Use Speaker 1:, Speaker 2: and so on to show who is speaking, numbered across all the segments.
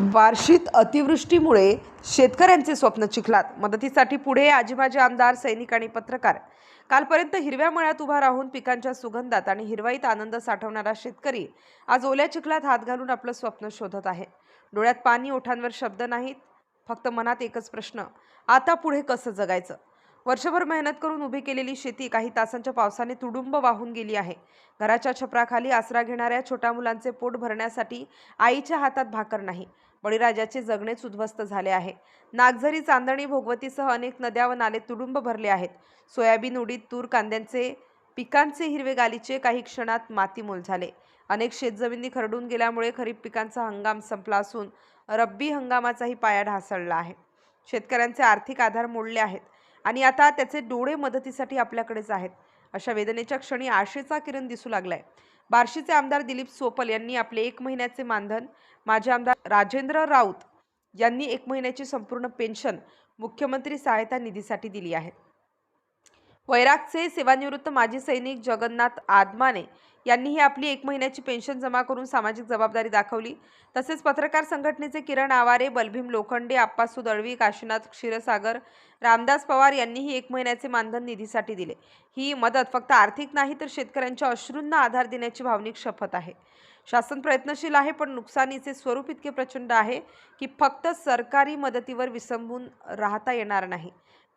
Speaker 1: बार्शीत अतिवृष्टीमुळे शेतकऱ्यांचे स्वप्न चिखलात. मदतीसाठी पुढे आजीमाजी आमदार सैनिक आणि पत्रकार. कालपर्यंत हिरव्या मळ्यात उभा राहून पिकांच्या सुगंधात आणि हिरवाईत आनंद साठवणारा शेतकरी आज ओल्या चिखलात हात घालून आपलं स्वप्न शोधत आहे. डोळ्यात पाणी ओठांवर शब्द नाहीत फक्त मनात एकच प्रश्न आता पुढे कसं जगायचं? वर्षभर मेहनत करून उभी केलेली शेती काही तासांच्या पावसाने तुडुंब वाहून गेली आहे. घराच्या छपराखाली आसरा घेणाऱ्या छोट्या मुलांचे पोट भरण्यासाठी आईच्या हातात भाकर नाही. बळीराजाचे जगणेच उद्ध्वस्त झाले आहे. नागझरी चांदणी भोगवतीसह अनेक नद्या व नाले तुडुंब भरले आहेत. सोयाबीन उडीद तूर कांद्यांचे पिकांचे हिरवे गालीचे काही क्षणात मातीमोल झाले. अनेक शेतजमिनी खरडून गेल्यामुळे खरीप पिकांचा हंगाम संपला असून रब्बी हंगामाचाही पाया ढासळला आहे. शेतकऱ्यांचे आर्थिक आधार मोडले आहेत आणि आता त्याचे डोळे मदतीसाठी आपल्याकडेच आहेत. अशा वेदनेच्या क्षणी आशेचा किरण दिसू लागलाय. बार्शीचे आमदार दिलीप सोपल यांनी आपले एक महिन्याचे मानधन माजी आमदार राजेंद्र राऊत यांनी एक महिन्याची संपूर्ण पेन्शन मुख्यमंत्री सहायता निधीसाठी दिली आहे. वैरागचे सेवानिवृत्त माजी सैनिक जगन्नाथ आदमाने यांनीही आपली एक महिन्याची पेन्शन जमा करून सामाजिक जबाबदारी दाखवली. तसेच पत्रकार संघटनेचे किरण आवारे बलभीम लोखंडे आप्पासू दळवी काशीनाथ क्षीरसागर रामदास पवार यांनीही एक महिन्याचे मानधन निधीसाठी दिले. ही मदत फक्त आर्थिक नाही तर शेतकऱ्यांच्या अश्रूंना आधार देण्याची भावनिक शपथ आहे. शासन प्रयत्नशील आहे पण नुकसानीचे स्वरूप इतके प्रचंड आहे की फक्त सरकारी मदतीवर विसंबून राहता येणार नाही.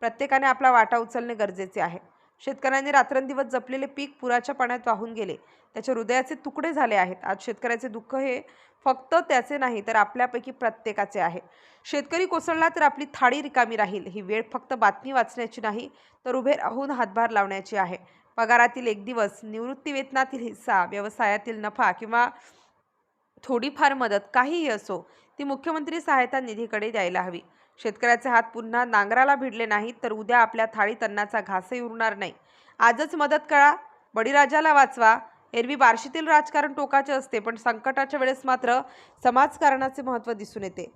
Speaker 1: प्रत्येकाने आपला वाटा उचलणे गरजेचे आहे. शेतकऱ्यांनी रात्रंदिवस जपलेले पीक पुराच्या पाण्यात वाहून गेले. त्याच्या हृदयाचे तुकडे झाले आहेत. आज शेतकऱ्याचे दुःख हे फक्त त्याचे नाही तर आपल्यापैकी प्रत्येकाचे आहे. शेतकरी कोसळला तर आपली थाळी रिकामी राहील. ही वेळ फक्त बातमी वाचण्याची नाही तर उभे राहून हातभार लावण्याची आहे. पगारातील एक दिवस निवृत्ती वेतनातील हिस्सा व्यवसायातील नफा किंवा थोडीफार मदत काहीही असो ती मुख्यमंत्री सहायता निधीकडे द्यायला हवी. शेतकऱ्याचे हात पुन्हा नांगराला भिडले नाहीत तर उद्या आपल्या थाळीत अन्नाचा घासही उरणार नाही. आजच मदत करा बळीराजाला वाचवा. एरवी बार्शीतील राजकारण टोकाचे असते पण संकटाच्या वेळेस मात्र समाजकारणाचे महत्त्व दिसून येते.